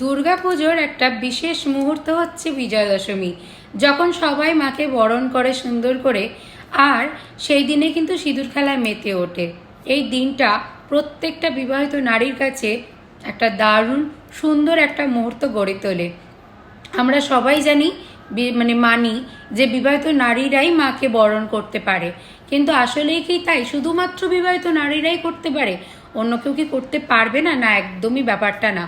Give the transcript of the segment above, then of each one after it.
দুর্গাপুজোর একটা বিশেষ মুহূর্ত হচ্ছে বিজয়া দশমী যখন সবাই মাকে বরণ করে সুন্দর করে, আর সেই দিনে কিন্তু সিঁদুর খেলায় মেতে ওঠে। এই দিনটা প্রত্যেকটা বিবাহিত নারীর কাছে একটা দারুণ, সুন্দর একটা মুহূর্ত গড়ে তোলে। আমরা সবাই জানি মানে মানি যে বিবাহিত নারীরাই মাকে বরণ করতে পারে। কিন্তু আসলেই কি তাই? শুধুমাত্র বিবাহিত নারীরাই করতে পারে? অন্য কেউ কি করতে পারবে না? না, একদমই ব্যাপারটা না।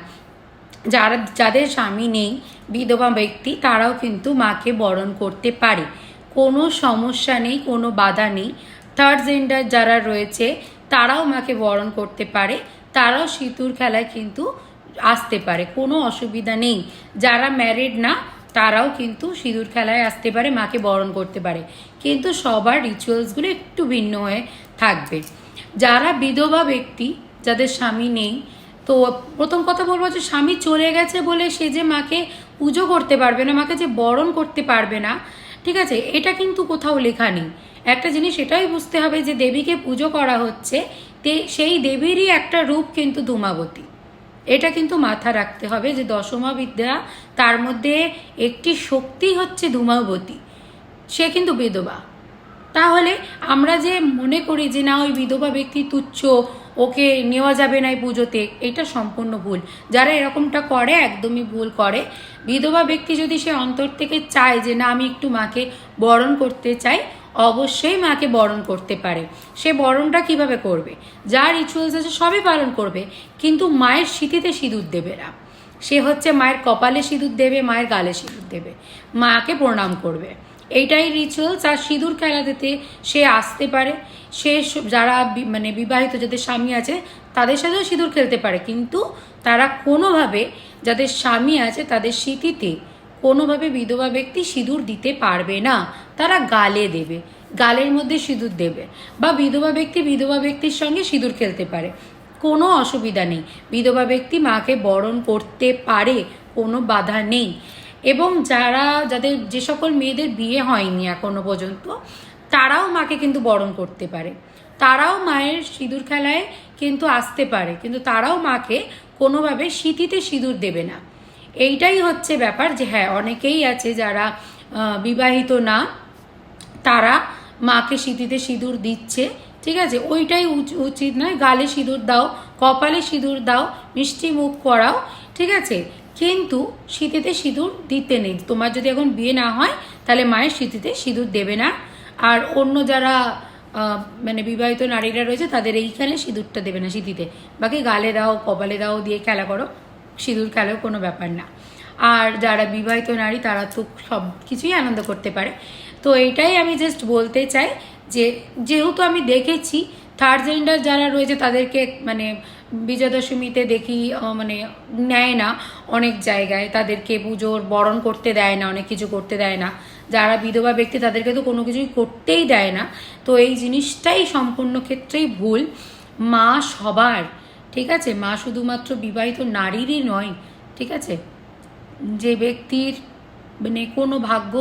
যারা, যাদের স্বামী নেই, বিধবা ব্যক্তি, তারাও কিন্তু মাকে বরণ করতে পারে। কোনো সমস্যা নেই, কোনো বাধা নেই। থার্ড জেন্ডার যারা রয়েছে, তারাও মাকে বরণ করতে পারে। তারাও সিঁতুর খেলায় কিন্তু আসতে পারে, কোনো অসুবিধা নেই। যারা ম্যারিড না, তারাও কিন্তু সিঁদুর খেলায় আসতে পারে, মাকে বরণ করতে পারে। কিন্তু সবার রিচুয়ালসগুলো একটু ভিন্ন হয়ে থাকবে। যারা বিধবা ব্যক্তি, যাদের স্বামী নেই তো প্রথম কথা বলব যে স্বামী চলে গেছে বলে সে যে মাকে পুজো করতে পারবে না, মাকে যে বরণ করতে পারবে না, ঠিক আছে? এটা কিন্তু কোথাও লেখা নেই। একটা জিনিস এটাই বুঝতে হবে যে দেবীকে পুজো করা হচ্ছে, তে সেই দেবীরই একটা রূপ কিন্তু ধূমাবতী। এটা কিন্তু মাথা রাখতে হবে যে দশমা বিদ্যা, তার মধ্যে একটি শক্তি হচ্ছে ধূমাবতী। সে কিন্তু বিধবা। তাহলে আমরা যে মনে করি যে না, ওই বিধবা ব্যক্তি তুচ্ছ ওকে নেওয়া যাবে না এই পুজোতে, এটা সম্পূর্ণ ভুল। যারা এরকমটা করে, একদমই ভুল করে। বিধবা ব্যক্তি যদি সে অন্তর থেকে চায় যে না, আমি একটু মাকে বরণ করতে চাই, অবশ্যই মাকে বরণ করতে পারে। সে বরণটা কীভাবে করবে? যা রিচুয়ালস আছে, সবই পালন করবে। কিন্তু মায়ের স্মৃতিতে সিঁদুর দেবে না। সে হচ্ছে মায়ের কপালে সিঁদুর দেবে, মায়ের গালে সিঁদুর দেবে। মাকে প্রণাম করবে। এইটাই রিচুয়ালস আর সিঁদুর খেলা দিতে সে আসতে পারে। সে যারা মানে বিবাহিত যাদের স্বামী আছে, তাদের সাথেও সিঁদুর খেলতে পারে। কিন্তু তারা কোনোভাবে যাদের স্বামী আছে, তাদের স্মৃতিতে কোনোভাবে বিধবা ব্যক্তি সিঁদুর দিতে পারবে না। তারা গালে দেবে, গালের মধ্যে সিঁদুর দেবে বা বিধবা ব্যক্তি বিধবা ব্যক্তির সঙ্গে সিঁদুর খেলতে পারে। কোনো অসুবিধা নেই। বিধবা ব্যক্তি মাকে বরণ করতে পারে, কোনো বাধা নেই। এবং যারা, যাদের যে সকল মেয়েদের বিয়ে হয়নি এখনও পর্যন্ত, তারাও মাকে কিন্তু বরণ করতে পারে। তারাও মায়ের সিঁদুর খেলায় কিন্তু আসতে পারে, কিন্তু তারাও মাকে কোনোভাবে স্মৃতিতে সিঁদুর দেবে না। এইটাই হচ্ছে ব্যাপার যে হ্যাঁ অনেকেই আছে যারা বিবাহিত না, তারা মাকে সিঁথিতে সিঁদুর দিচ্ছে, ঠিক আছে? ওইটাই উচ- উচিত নয়, গালে সিঁদুর দাও, কপালে সিঁদুর দাও, মিষ্টি মুখ করাও, ঠিক আছে? কিন্তু শীতেতে সিঁদুর দিতে নেই। তোমার যদি এখন বিয়ে না হয়, তাহলে মায়ের শীতেতে সিঁদুর দেবে না। আর অন্য যারা মানে বিবাহিত নারীরা রয়েছে, তাদের এইখানে সিঁদুরটা দেবে না শীতিতে বাকি গালে দাও, কপালে দাও, দিয়ে খেলা করো, সিঁদুর খেলাও কোনো ব্যাপার না। আর যারা বিবাহিত নারী, তারা তো সব কিছুই আনন্দ করতে পারে। তো এইটাই আমি জাস্ট বলতে চাই যে, যেহেতু আমি দেখেছি থার্ড জেন্ডার যারা রয়েছে তাদেরকে মানে বিজয়া দশমীতে দেখি মানে নেয় না অনেক জায়গায়। তাদেরকে পুজোর বরণ করতে দেয় না, অনেক কিছু করতে দেয় না। যারা বিধবা ব্যক্তি তাদেরকে তো কোনো কিছুই করতেই দেয় না। তো এই জিনিসটাই সম্পূর্ণ ক্ষেত্রেই ভুল। মা সবার, ঠিক আছে? মা শুধুমাত্র বিবাহিত নারীরই নয়, ঠিক আছে? যে ব্যক্তির মানে কোনো ভাগ্য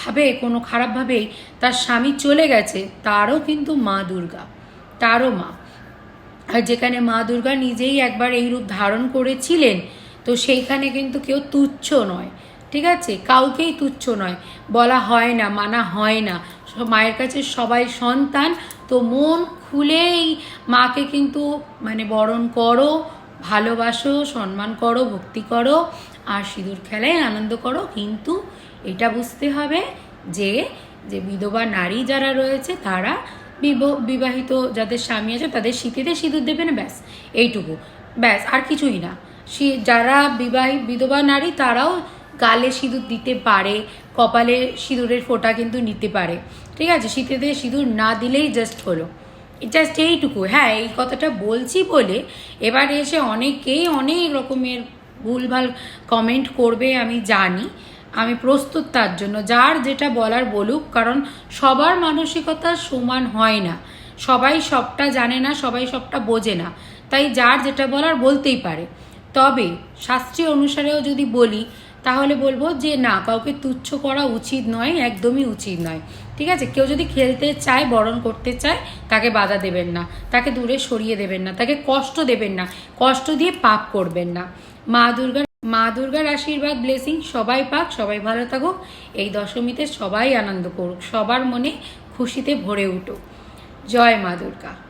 ভাবে কোনো খারাপভাবেই তার স্বামী চলে গেছে, তারও কিন্তু মা দুর্গা। তারও মা। আর যেখানে মা দুর্গা নিজেই একবার এই রূপ ধারণ করেছিলেন, তো সেইখানে কিন্তু কেউ তুচ্ছ নয়, ঠিক আছে? কাউকেই তুচ্ছ নয়। বলা হয় না, মানা হয় না। মায়ের কাছে সবাই সন্তান, তো মন খুলেই মাকে কিন্তু মানে বরণ করো, ভালোবাসো, সম্মান করো, ভক্তি করো, আর সিঁদুর খেলায় আনন্দ করো। কিন্তু এটা বুঝতে হবে যে যে বিধবা নারী যারা রয়েছে, তারা বিবাহিত যাদের স্বামী আছে তাদের শীতিতে সিঁদুর দেবে না, ব্যাস, এইটুকু। ব্যাস, আর কিছুই না। যারা বিবাহিত বিধবা নারী তারাও গালে সিঁদুর দিতে পারে, কপালে সিঁদুরের ফোঁটা কিন্তু নিতে পারে। ঠিক আছে? শীতেতে সিঁদুর না দিলেই জাস্ট হলো। জাস্ট এইটুকু। হ্যাঁ এই কথাটা বলছি বলে এবার এসে অনেকেই অনেক রকমের ভুলভাল কমেন্ট করবে আমি জানি। আমি প্রস্তুত তার জন্য। যার যেটা বলার বলুক, কারণ সবার মানসিকতা সমান হয় না। সবাই সবটা জানে না, সবাই সবটা বোঝে না। তাই যার যেটা বলার বলতেই পারে। তবে শাস্ত্রীয় অনুসারেও যদি বলি, তাহলে বলব যে না, কাউকে তুচ্ছ করা উচিত নয়, একদমই উচিত নয়। ঠিক আছে? কেউ যদি খেলতে চায়, বরণ করতে চায়, তাকে বাধা দেবেন না। তাকে দূরে সরিয়ে দেবেন না। তাকে কষ্ট দেবেন না। কষ্ট দিয়ে পাপ করবেন না। মা দুর্গার মা দুর্গার আশীর্বাদ ব্লেসিং সবাই পাক, সবাই ভালো থাকুক। এই দশমীতে সবাই আনন্দ করুক, সবার মনে খুশিতে ভরে উঠুক। জয় মা দুর্গা।